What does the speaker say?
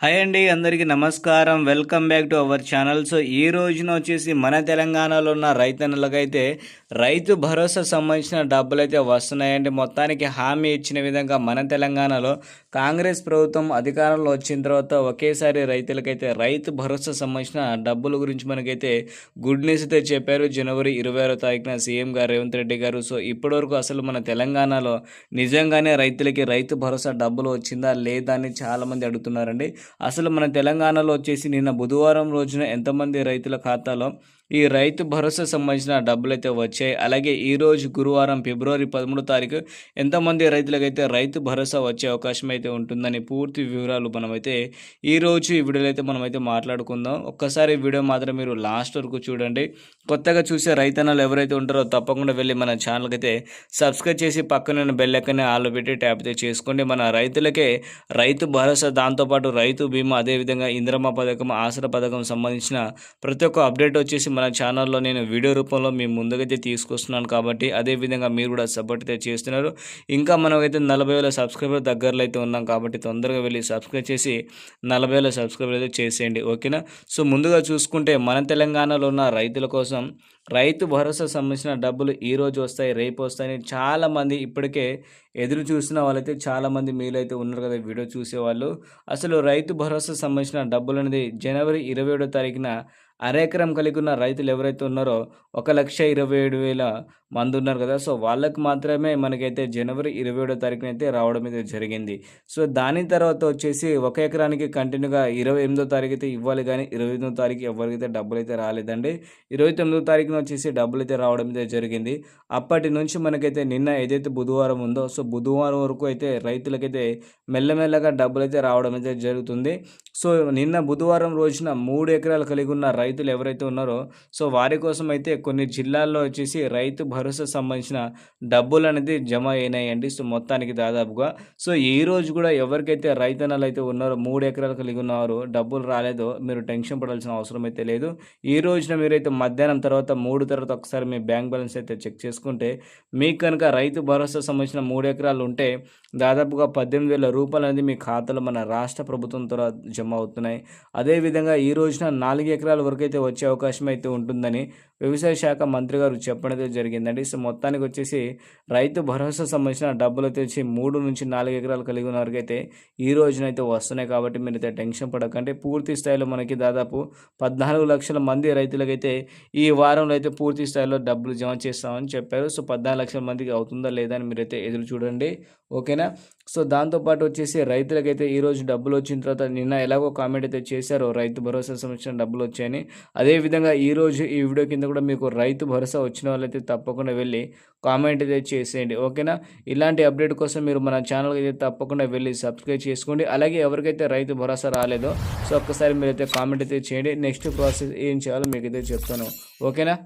Hi అండి అందరికీ నమస్కారం. Welcome back to our channel so ఈ రోజున వచ్చేసి మన తెలంగాణలో ఉన్న రైతన్నులకైతే రైతు భరోసా సంబంధించిన డబ్బులు అయితే వస్తున్నాయండి. మొత్తానికి హామీ ఇచ్చిన విధంగా మన తెలంగాణలో కాంగ్రెస్ ప్రభుత్వం అధికారంలో వచ్చిన తర్వాత ఒకేసారి రైతులకైతే రైతు భరోసా సంబంధించిన డబ్బుల గురించి మనకైతే గుడ్ న్యూస్ అయితే చెప్పారు. జనవరి ఇరవై ఆరో తారీఖున సీఎం గారు రేవంత్ రెడ్డి గారు. సో ఇప్పటివరకు అసలు మన తెలంగాణలో నిజంగానే రైతులకి రైతు భరోసా డబ్బులు వచ్చిందా లేదా అని చాలామంది అడుగుతున్నారండి. అసలు మన తెలంగాణలో వచ్చేసి నిన్న బుధవారం రోజున ఎంతమంది రైతుల ఖాతాలో ఈ రైతు భరోసా సంబంధించిన డబ్బులు అయితే వచ్చాయి. అలాగే ఈరోజు గురువారం ఫిబ్రవరి పదమూడో తారీఖు ఎంతమంది రైతులకైతే రైతు భరోసా వచ్చే అవకాశం అయితే ఉంటుందని పూర్తి వివరాలు మనమైతే ఈరోజు ఈ వీడియోలో అయితే మనమైతే మాట్లాడుకుందాం. ఒక్కసారి వీడియో మాత్రం మీరు లాస్ట్ వరకు చూడండి. కొత్తగా చూసే రైతన్నలు ఎవరైతే ఉంటారో తప్పకుండా వెళ్ళి మన ఛానల్కి అయితే సబ్స్క్రైబ్ చేసి పక్కన బెల్ ఎక్కనే ఆలో పెట్టి ట్యాప్ అయితే చేసుకోండి. మన రైతులకే రైతు భరోసా దాంతోపాటు రైతు బీమా అదేవిధంగా ఇంద్రమ్మ పథకం ఆసరా పథకం సంబంధించిన ప్రతి ఒక్క అప్డేట్ వచ్చేసి మన ఛానల్లో నేను వీడియో రూపంలో మీ ముందుకైతే తీసుకొస్తున్నాను కాబట్టి అదేవిధంగా మీరు కూడా సపోర్ట్ అయితే చేస్తున్నారు. ఇంకా మనమైతే నలభై వేల సబ్స్క్రైబర్ దగ్గరలో అయితే ఉన్నాం కాబట్టి తొందరగా వెళ్ళి సబ్స్క్రైబ్ చేసి నలభై వేల సబ్స్క్రైబర్ అయితే చేసేయండి. ఓకేనా సో ముందుగా చూసుకుంటే మన తెలంగాణలో ఉన్న రైతుల కోసం రైతు భరోసా సంబంధించిన డబ్బులు ఈ రోజు వస్తాయి రేపు వస్తాయని చాలామంది ఇప్పటికే ఎదురు చూసిన వాళ్ళైతే చాలామంది మీరైతే ఉన్నారు కదా వీడియో చూసేవాళ్ళు. అసలు రైతు భరోసా సంబంధించిన డబ్బులు అనేది జనవరి ఇరవై ఏడో తారీఖున అరెకరం కలిగి ఉన్న రైతులు ఎవరైతే ఉన్నారో ఒక లక్ష ఇరవై ఏడు వేల మంది ఉన్నారు కదా. సో వాళ్ళకి మాత్రమే మనకైతే జనవరి ఇరవై ఏడో తారీఖున అయితే రావడం అయితే జరిగింది. సో దాని తర్వాత వచ్చేసి ఒక ఎకరానికి కంటిన్యూగా ఇరవై ఎనిమిదో తారీఖు అయితే ఇవ్వాలి కానీ ఇరవై ఎనిమిదో తారీఖు ఎవరికైతే డబ్బులు అయితే రాలేదండి. ఇరవై తొమ్మిదో తారీఖున వచ్చేసి డబ్బులు అయితే రావడం అయితే జరిగింది. అప్పటి నుంచి మనకైతే నిన్న ఏదైతే బుధవారం ఉందో సో బుధవారం వరకు అయితే రైతులకైతే మెల్లమెల్లగా డబ్బులు అయితే రావడం అయితే జరుగుతుంది. సో నిన్న బుధవారం రోజున మూడు ఎకరాలు కలిగి ఉన్న రైతులు ఎవరైతే ఉన్నారో సో వారి కోసం అయితే కొన్ని జిల్లాల్లో వచ్చేసి రైతు భరోసా సంబంధించిన డబ్బులు అనేది జమ అయినాయండి. సో మొత్తానికి దాదాపుగా సో ఈ రోజు కూడా ఎవరికైతే రైతన్నలు అయితే ఉన్నారో మూడు ఎకరాలు కలిగి ఉన్నవారు డబ్బులు రాలేదో మీరు టెన్షన్ పడాల్సిన అవసరం అయితే లేదు. ఈ రోజున మీరైతే మధ్యాహ్నం తర్వాత మూడు తర్వాత ఒకసారి మీ బ్యాంక్ బ్యాలెన్స్ అయితే చెక్ చేసుకుంటే మీకు కనుక రైతు భరోసా సంబంధించిన మూడు ఎకరాలు ఉంటే దాదాపుగా పద్దెనిమిది వేల రూపాయలు అనేది మీ ఖాతాలో మన రాష్ట్ర ప్రభుత్వం ద్వారా జమ అవుతున్నాయి. అదేవిధంగా ఈ రోజున నాలుగు ఎకరాల వరకు అయితే వచ్చే అవకాశం అయితే ఉంటుందని వ్యవసాయ శాఖ మంత్రి గారు చెప్పడం జరిగిందండి. సో మొత్తానికి వచ్చేసి రైతు భరోసా సంబంధించిన డబ్బులు అయితే వచ్చి మూడు నుంచి నాలుగు ఎకరాలు కలిగి ఉన్న వరకు అయితే ఈ రోజునైతే వస్తున్నాయి కాబట్టి మీరు అయితే టెన్షన్ పడకండి. పూర్తి స్థాయిలో మనకి దాదాపు పద్నాలుగు లక్షల మంది రైతులకైతే ఈ వారంలో అయితే పూర్తి స్థాయిలో డబ్బులు జమ చేస్తామని చెప్పారు. సో పద్నాలుగు లక్షల మందికి అవుతుందా లేదా అని మీరైతే ఎదురు చూడండి. ఓకేనా? సో దాంతోపాటు వచ్చేసి రైతులకైతే ఈరోజు డబ్బులు వచ్చిన తర్వాత నిన్న ఎలాగో కామెంట్ అయితే చేశారో. రైతు భరోసా సంబంధించిన డబ్బులు వచ్చాయని అదేవిధంగా ఈరోజు ఈ వీడియో కింద కూడా మీకు రైతు భరోసా వచ్చిన వాళ్ళైతే తప్పకుండా వెళ్ళి కామెంట్ అయితే చేసేయండి. ఓకేనా? ఇలాంటి అప్డేట్ కోసం మీరు మన ఛానల్కి అయితే తప్పకుండా వెళ్ళి సబ్స్క్రైబ్ చేసుకోండి. అలాగే ఎవరికైతే రైతు భరోసా రాలేదో సో ఒక్కసారి మీరైతే కామెంట్ అయితే చేయండి. నెక్స్ట్ ప్రాసెస్ ఏం చేయాలో మీకు అయితే చెప్తాను. ఓకేనా?